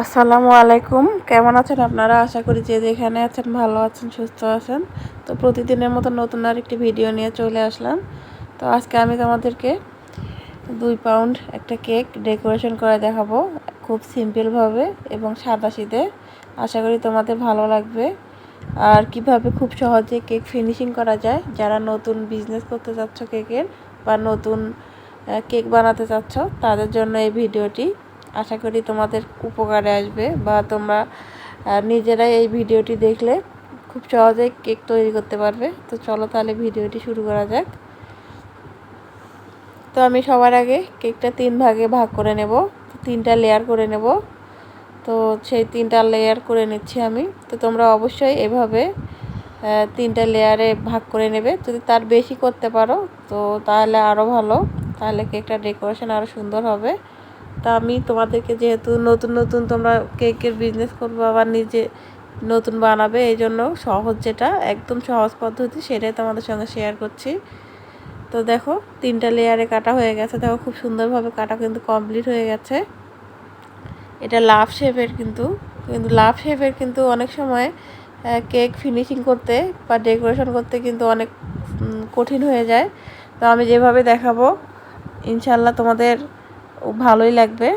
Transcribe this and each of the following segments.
আসসালামু আলাইকুম। কেমন আছেন আপনারা? আশা করি যে যেখানে আছেন, ভালো আছেন, সুস্থ আছেন। তো প্রতিদিনের মতো নতুন আর একটি ভিডিও নিয়ে চলে আসলাম। তো আজকে আমি তোমাদেরকে দুই পাউন্ড একটা কেক ডেকোরেশন করে দেখাবো, খুব সিম্পলভাবে এবং সাদা শীতে আশা করি তোমাদের ভালো লাগবে। আর কীভাবে খুব সহজে কেক ফিনিশিং করা যায়, যারা নতুন বিজনেস করতে চাচ্ছ কেকের বা নতুন কেক বানাতে চাচ্ছ, তাদের জন্য এই ভিডিওটি আশা করি তোমাদের উপকারে আসবে বা তোমরা নিজেরাই এই ভিডিওটি দেখলে খুব সহজেই কেক তৈরি করতে পারবে। তো চলো তাহলে ভিডিওটি শুরু করা যাক। তো আমি সবার আগে কেকটা তিন ভাগে ভাগ করে নেব। তিনটা লেয়ার করে নেব। তো সেই তিনটা লেয়ার করে নিচ্ছি আমি। তো তোমরা অবশ্যই এভাবে তিনটা লেয়ারে ভাগ করে নেবে। যদি তার বেশি করতে পারো, তো তাহলে আরও ভালো। তাহলে কেকটা ডেকোরেশন আরও সুন্দর হবে। তা আমি তোমাদেরকে যেহেতু নতুন নতুন তোমরা কেকের বিজনেস করব, আবার নিজে নতুন বানাবে, এই জন্য সহজ যেটা, একদম সহজ পদ্ধতি, সেটাই তোমাদের সঙ্গে শেয়ার করছি। তো দেখো, তিনটা লেয়ারে কাটা হয়ে গেছে। দেখো, খুব সুন্দরভাবে কাটা কিন্তু কমপ্লিট হয়ে গেছে। এটা লাভ শেপের কিন্তু কিন্তু লাভ শেপের কিন্তু অনেক সময় কেক ফিনিশিং করতে বা ডেকোরেশন করতে কিন্তু অনেক কঠিন হয়ে যায়। তো আমি যেভাবে দেখাবো ইনশাল্লাহ তোমাদের ভালোই লাগবে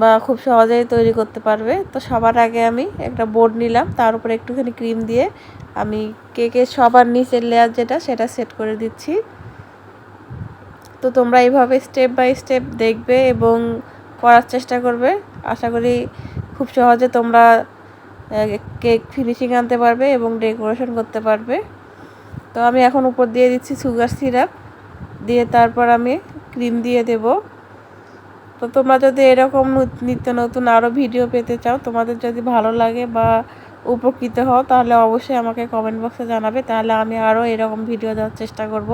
বা খুব সহজেই তৈরি করতে পারবে। তো সবার আগে আমি একটা বোর্ড নিলাম, তার উপরে একটুখানি ক্রিম দিয়ে আমি কেকের সবার নিচের লেয়ার যেটা, সেটা সেট করে দিচ্ছি। তো তোমরা এইভাবে স্টেপ বাই স্টেপ দেখবে এবং করার চেষ্টা করবে। আশা করি খুব সহজে তোমরা কেক ফিনিশিং আনতে পারবে এবং ডেকোরেশন করতে পারবে। তো আমি এখন উপর দিয়ে দিচ্ছি সুগার সিরাপ দিয়ে তারপর আমি ক্রিম দিয়ে দেব। তো তোমরা যদি এরকম নিত্য নতুন আরও ভিডিও পেতে চাও, তোমাদের যদি ভালো লাগে বা উপকৃত হও, তাহলে অবশ্যই আমাকে কমেন্ট বক্সে জানাবে। তাহলে আমি আরও এরকম ভিডিও দেওয়ার চেষ্টা করব।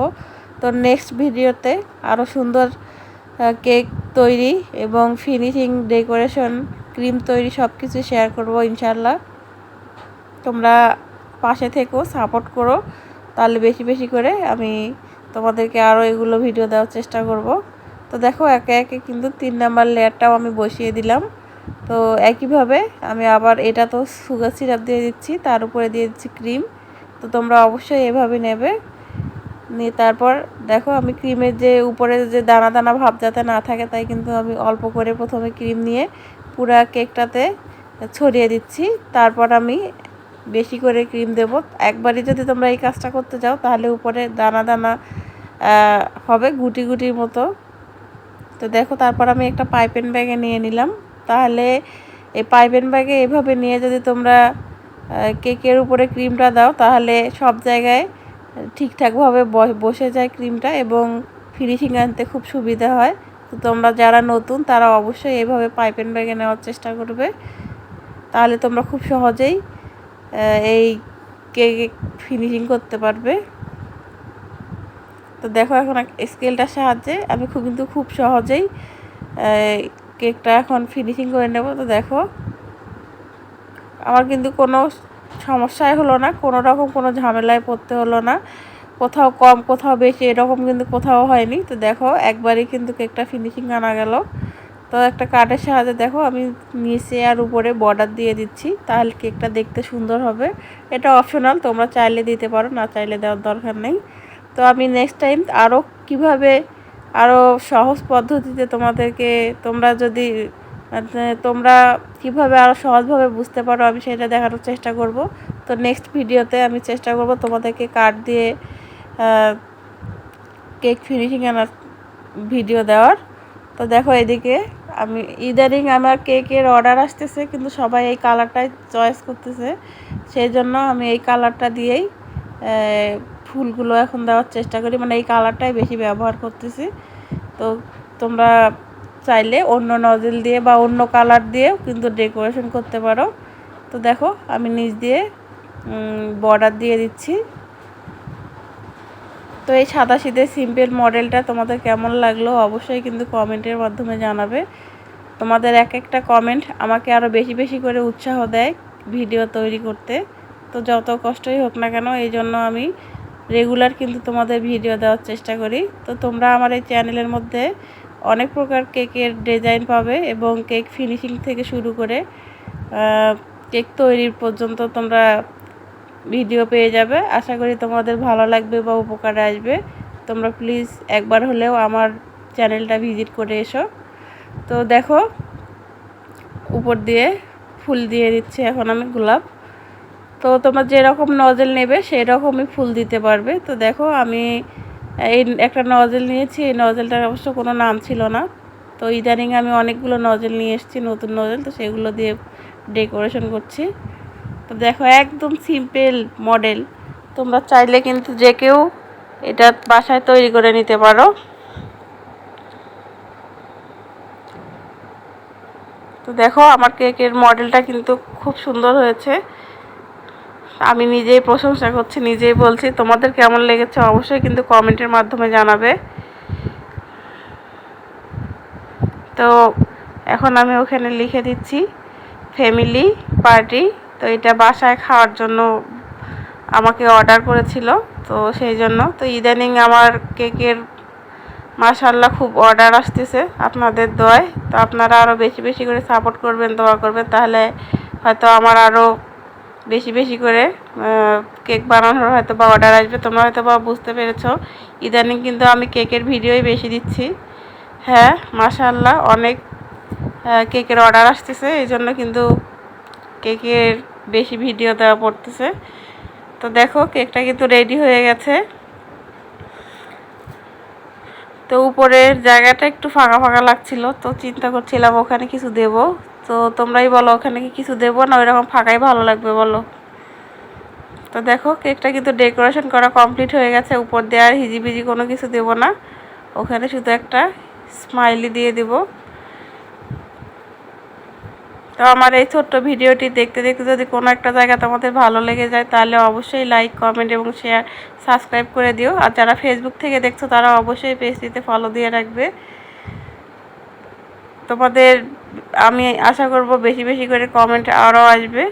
তো নেক্সট ভিডিওতে আরও সুন্দর কেক তৈরি এবং ফিনিশিং ডেকোরেশন ক্রিম তৈরি সব কিছু শেয়ার করব ইনশাল্লাহ তোমরা পাশে থেকেও সাপোর্ট করো। তাহলে বেশি বেশি করে আমি তোমাদেরকে আরও এগুলো ভিডিও দেওয়ার চেষ্টা করব। তো দেখো, একে একে কিন্তু তিন নাম্বার লেয়ারটাও আমি বসিয়ে দিলাম। তো একইভাবে আমি আবার এটা তো সুগার সিরাপ দিয়ে দিচ্ছি, তার উপরে দিয়ে দিচ্ছি ক্রিম তো তোমরা অবশ্যই এভাবে নেবে। নিয়ে তারপর দেখো, আমি ক্রিমের যে উপরে যে দানা দানা ভাব যাতে না থাকে, তাই কিন্তু আমি অল্প করে প্রথমে ক্রিম নিয়ে পুরা কেকটাতে ছড়িয়ে দিচ্ছি। তারপর আমি বেশি করে ক্রিম দেব। একবারই যদি তোমরা এই কাজটা করতে যাও, তাহলে উপরে দানা দানা হবে গুটি গুটির মতো। তো দেখো, তারপর আমি একটা পাইপেন ব্যাগে নিয়ে নিলাম। তাহলে এই পাইপেন ব্যাগে এভাবে নিয়ে যদি তোমরা কেকের উপরে ক্রিমটা দাও, তাহলে সব জায়গায় ঠিকঠাকভাবে বসে যায় ক্রিমটা এবং ফিনিশিং আনতে খুব সুবিধা হয়। তো তোমরা যারা নতুন, তারা অবশ্যই এভাবে পাইপেন ব্যাগে নেওয়ার চেষ্টা করবে। তাহলে তোমরা খুব সহজেই এই কেক ফিনিশিং করতে পারবে। তো দেখো এখন স্কেলটার সাহায্যে আমি খুব কিন্তু খুব সহজেই কেকটা এখন ফিনিশিং করে নেব। তো দেখো, আমার কিন্তু কোনো সমস্যাই হলো না, কোনো রকম কোনো ঝামেলায় পড়তে হলো না। কোথাও কম, কোথাও বেশি, এরকম কিন্তু কোথাও হয়নি। তো দেখো, একবারই কিন্তু কেকটা ফিনিশিং আনা গেল। তো একটা কাঠের সাহায্যে দেখো, আমি নিচে আর উপরে বর্ডার দিয়ে দিচ্ছি, তাহলে কেকটা দেখতে সুন্দর হবে। এটা অপশনাল তোমরা চাইলে দিতে পারো, না চাইলে দেওয়ার দরকার নেই। তো আমি নেক্সট টাইম আরও কীভাবে আরও সহজ পদ্ধতিতে তোমাদেরকে, তোমরা যদি মানে তোমরা কীভাবে আরও সহজভাবে বুঝতে পারো, আমি সেটা দেখানোর চেষ্টা করব। তো নেক্সট ভিডিওতে আমি চেষ্টা করব তোমাদেরকে কার্ড দিয়ে কেক ফিনিশিং আনার ভিডিও দেওয়ার। তো দেখো এদিকে, আমি ইদানিং আমার কেকের অর্ডার আসতেছে, কিন্তু সবাই এই কালারটাই চয়েস করতেছে। সেই জন্য আমি এই কালারটা দিয়েই ফুলগুলো এখন দেওয়ার চেষ্টা করি। মানে এই কালারটাই বেশি ব্যবহার করতেছি। তো তোমরা চাইলে অন্য নজেল দিয়ে বা অন্য কালার দিয়েও কিন্তু ডেকোরেশন করতে পারো। তো দেখো, আমি নিচ দিয়ে বর্ডার দিয়ে দিচ্ছি। তো এই সাদা শীতের সিম্পল মডেলটা তোমাদের কেমন লাগল অবশ্যই কিন্তু কমেন্টের মাধ্যমে জানাবে। তোমাদের এক একটা কমেন্ট আমাকে আরও বেশি বেশি করে উৎসাহ দেয় ভিডিও তৈরি করতে। তো যত কষ্টই হোক না কেন, এই জন্য আমি রেগুলার কিন্তু তোমাদের ভিডিও দেওয়ার চেষ্টা করি। তো তোমরা আমার এই চ্যানেলের মধ্যে অনেক প্রকার কেকের ডিজাইন পাবে এবং কেক ফিনিশিং থেকে শুরু করে কেক তৈরির পর্যন্ত তোমরা ভিডিও পেয়ে যাবে। আশা করি তোমাদের ভালো লাগবে বা উপকারে আসবে। তোমরা প্লিজ একবার হলেও আমার চ্যানেলটা ভিজিট করে এসো। তো দেখো, উপর দিয়ে ফুল দিয়ে দিচ্ছি এখন আমি গোলাপ। তো তোমার যেরকম নজেল নেবে, সেরকমই ফুল দিতে পারবে। তো দেখো, আমি এই একটা নজেল নিয়েছি, এই নজেলটার অবশ্য কোনো নাম ছিল না। তো ইদানিং আমি অনেকগুলো নজেল নিয়ে এসেছি, নতুন নজেল তো সেগুলো দিয়ে ডেকোরেশন করছি। তো দেখো, একদম সিম্পল মডেল তোমরা চাইলে কিন্তু যে কেউ এটা বাসায় তৈরি করে নিতে পারো। তো দেখো, আমার কেকের মডেলটা কিন্তু খুব সুন্দর হয়েছে। আমি নিজেই প্রশংসা করছি, নিজেই বলছি, তোমাদের কেমন লেগেছে অবশ্যই কিন্তু কমেন্টের মাধ্যমে জানাবে। তো এখন আমি ওখানে লিখে দিচ্ছি, ফ্যামিলি পার্টি, তো এটা বাসায় খাওয়ার জন্য আমাকে অর্ডার করেছিল, তো সেই জন্য। তো ইদানিং আমার কেকের মাশাল্লাহ খুব অর্ডার আসতেছে আপনাদের দোয়ায়, তো আপনারা আরও বেশি বেশি করে সাপোর্ট করবেন, দোয়া করবেন, তাহলে হয়তো আমার আরও বেশি বেশি করে কেক বানানোর হয়তো বা অর্ডার আসবে। তোমরা হয়তো বা বুঝতে পেরেছ। ইদানিং কিন্তু আমি কেকের ভিডিওই বেশি দিচ্ছি। হ্যাঁ মাশাল্লাহ অনেক কেকের অর্ডার আসতেছে। এই জন্য কিন্তু কেকের বেশি ভিডিও দেওয়া পড়তেছে। তো দেখো, কেকটা কিন্তু রেডি হয়ে গেছে। তো উপরের জায়গাটা একটু ফাঁকা ফাঁকা লাগছিল, তো চিন্তা করছিলাম ওখানে কিছু দেব। তো তোমরাই বলো, ওখানে কি কিছু দেবো না ওই রকম ফাঁকাই ভালো লাগবে বলো? তো দেখো, কেকটা কিন্তু ডেকোরেশন করা কমপ্লিট হয়ে গেছে, উপর দিয়ে আর হিজিবিজি কোনো কিছু দেব না। ওখানে শুধু একটা স্মাইলি দিয়ে দেবো। তো আমার এই ছোট্ট ভিডিওটি দেখতে দেখতে যদি কোনো একটা জায়গা তোমাদের ভালো লেগে যায়, তাহলে অবশ্যই লাইক কমেন্ট এবং শেয়ার সাবস্ক্রাইব করে দিও। আর যারা ফেসবুক থেকে দেখছ, তারা অবশ্যই পেজটিতে ফলো দিয়ে রাখবে। তোমাদের আমি আশা করব বেশি বেশি করে কমেন্ট আরও আসবে।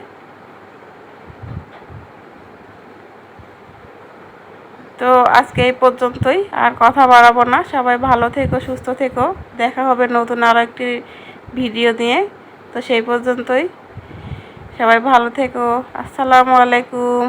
তো আজকে এই পর্যন্তই, আর কথা বাড়াবো না। সবাই ভালো থেকো, সুস্থ থেকো। দেখা হবে নতুন আরও একটি ভিডিও নিয়ে। তো সেই পর্যন্তই। সবাই ভালো থেকো। আসসালামু আলাইকুম।